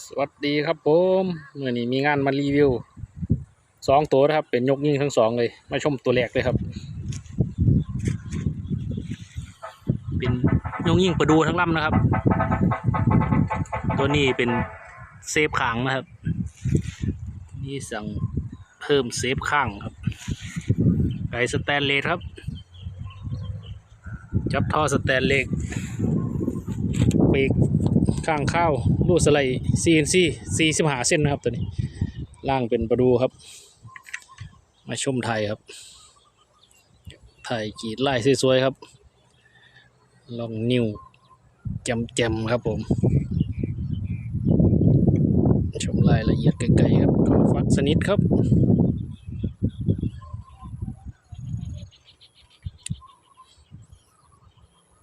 สวัสดีครับผมเมื่อนี้มีงานมารีวิวสองตัวนะครับ เป็นยกยิ่งทั้งสองเลย มาชมตัวแรกเลยครับ เป็นยกยิ่งประดูทั้งลำนะครับ ตัวนี้เป็นเซฟข้างนะครับ นี่สั่งเพิ่มเซฟข้างครับไก่สแตนเลสครับ จับท่อสแตนเลสปีก ข้างข้าวลูดสไลด์ CNC 45เส้นนะครับตัวนี้ ล่างเป็นประดูครับ มาชมไทยครับ ไทยกีดไล่สวยๆครับ ลองนิ้วแจมๆครับผม ชมรายละเอียดไกลๆครับขอฟักสนิทครับ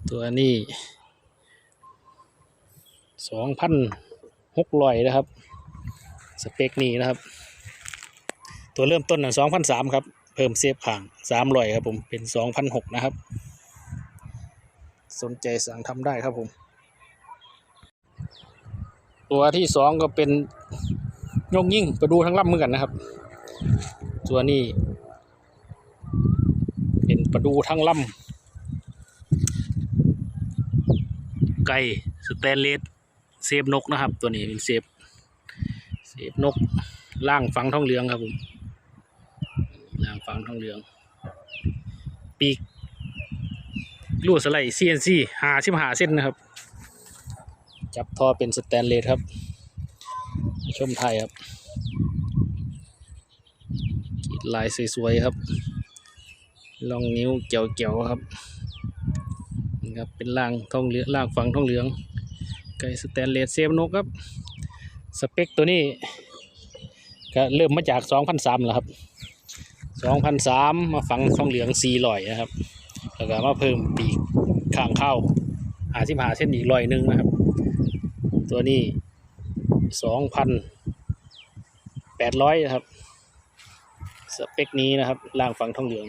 ตัวนี้ สองพันหกร้อยนะครับ สเปคนี้นะครับ ตัวเริ่มต้นน่ะสองพันสามครับ เพิ่มเซฟข่างสามร้อยครับผม เป็นสองพันหกนะครับ สนใจสั่งทำได้ครับผม ตัวที่สองก็เป็นยกยิ่งไปดูทั้งลำมือกันนะครับ ตัวนี้ เป็นประดูทั้งลำไก่สเตนเลส เซฟนกนะครับ ตัวนี้เป็นเซฟเซฟนกล่างฝังทองเหลืองครับผมล่างฝังทองเหลือง ปีกลูดสไลด์ CNC หาชิมหาเส้นนะครับ จับทอเป็นสแตนเลสครับชมไทยครับกรีดลายสวยๆครับลองนิ้วเกี่ยวๆครับนี่ครับเป็นล่างทองเหลืองล่างฝังทองเหลือง ไก่สแตนเลสเซฟนกครับ สเปคตัวนี้ ก็เริ่มมาจาก 2,003แล้วครับ 2,003มาฝังทองเหลือง400นะครับ แล้วก็มาเพิ่มปีกข้างเข้าหาสิบหาเส้นอีกร้อยหนึ่งนะครับ ตัวนี้ 2,800 นะครับ สเปคนี้นะครับล่างฝังทองเหลือง